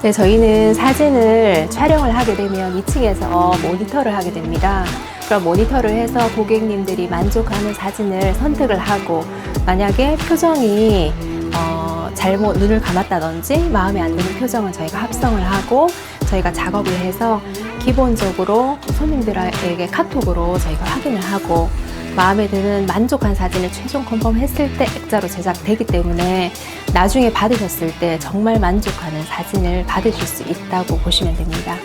네, 저희는 사진을 촬영을 하게 되면 2층에서 모니터를 하게 됩니다. 그럼 모니터를 해서 고객님들이 만족하는 사진을 선택을 하고 만약에 표정이 어, 잘못 눈을 감았다든지 마음에 안 드는 표정은 저희가 합성을 하고 저희가 작업을 해서 기본적으로 손님들에게 카톡으로 저희가 확인을 하고 마음에 드는 만족한 사진을 최종 컨펌했을 때 액자로 제작되기 때문에 나중에 받으셨을 때 정말 만족하는 사진을 받으실 수 있다고 보시면 됩니다.